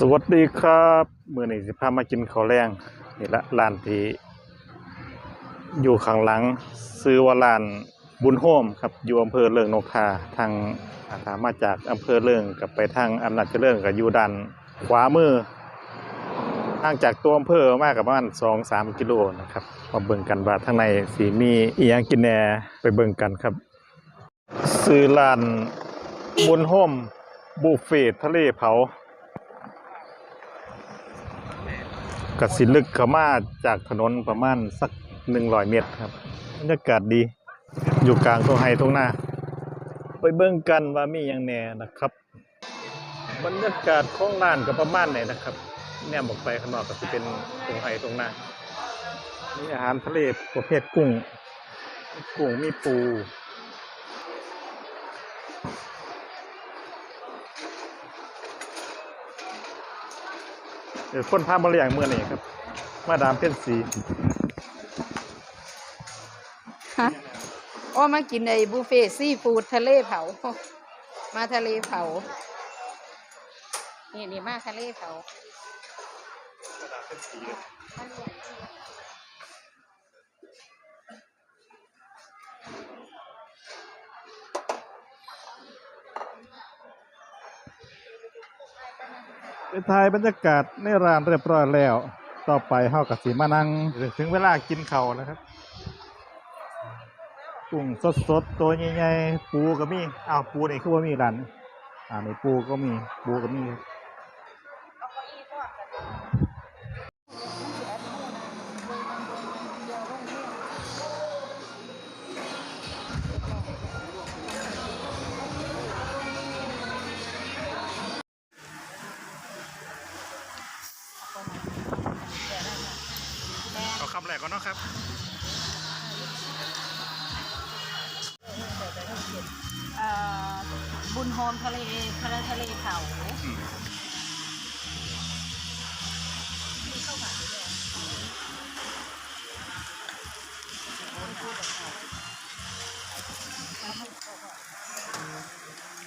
สวัสดีครับมื้อนี้สิพามากินข้าวแรงนี่ละร้านที่อยู่ข้างหลัง ซื้อว่าร้านบุญโฮมครับอยู่อำเภอเริงนกทาทางอาถามาจากอำเภอเริงกับไปทางอำนาจเจริญก็อยู่ด้านขวามือห่างจากตัวอำเภอมากกับประมาณ2-3กิโลนะครับมาเบิ่งกันว่าทางในสิมีอีหยังกินแหน่ไปเบิ่งกันครับ ซื้อร้านบุญโฮมบุฟเฟ่ทะเลเผา กสิลึกเข้ามาจากถนนประมาณสักหนึ่งร้อยเมตรครับบรรยากาศดี อยู่กลางตรงไฮตรงหน้า ไปเบิ่งกันว่ามีอย่างแหน่นะครับ บรรยากาศของร้านก็ประมาณไหนนะครับ แนมออกไปข้างนอกก็จะเป็นตรงไฮตรงหน้ามีอาหารทะเลประเภทกุ้ง กุ้งมีปู คนพามาเลี้ยงเมื่อนี้ครับ มาดามเพ็ญสีฮะว่ามากินไอ้บุฟเฟ่ซีฟู้ดทะเลเผา มาทะเลเผา นี่นี่มาทะเลเผามาดามเพ็ญสี ไปถ่ายบรรยากาศในร้านเรียบร้อยแล้ว ต่อไปเฮากับสีมานั่งถึงเวลากินข้าวแล้วครับกุ้งสดๆตัวใหญ่ๆปูก็มีอ้าวปูนี่คือว่ามีร้านอ่าในปูก็มีปูก็มี แรกก่อนเนาะครับเอ่อบุญโฮมทะเลทะเลทะเลเผา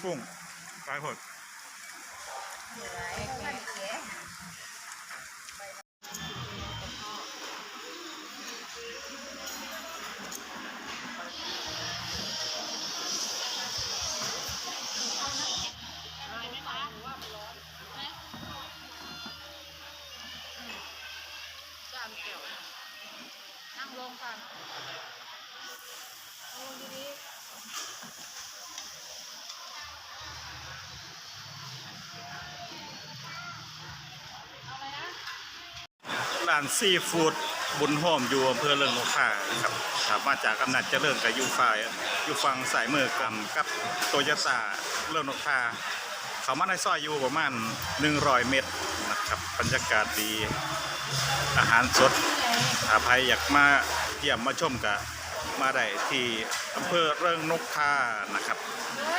กุ้งปลาหด ร้านซีฟู้ดบุญโฮมอยู่อำเภอเริงนกข่าครับครับมาจากอำนาจเจริญกับยูฟายยู่ฝั่งสายมือกันกับโตโยต้าเริงนกข่าเขามาในซอยอยู่ประมาณ100 เมตรนะครับบรรยากาศดี อาหารสดถ้าใครอยากมาเยี่ยมมาชมกับมาได้ที่อำเภอเริงนกทานะครับ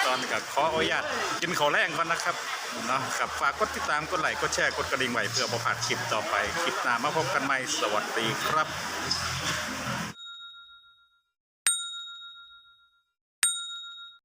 ตอนกับขออนุญาตกินข้าวแรงก่อนนะครับเนาะกับฝากกดติดตามกดไลค์กดแชร์กดกระดิ่งไว้เพื่อบ่พลาดคลิปต่อไป คลิปหน้ามาพบกันใหม่สวัสดีครับ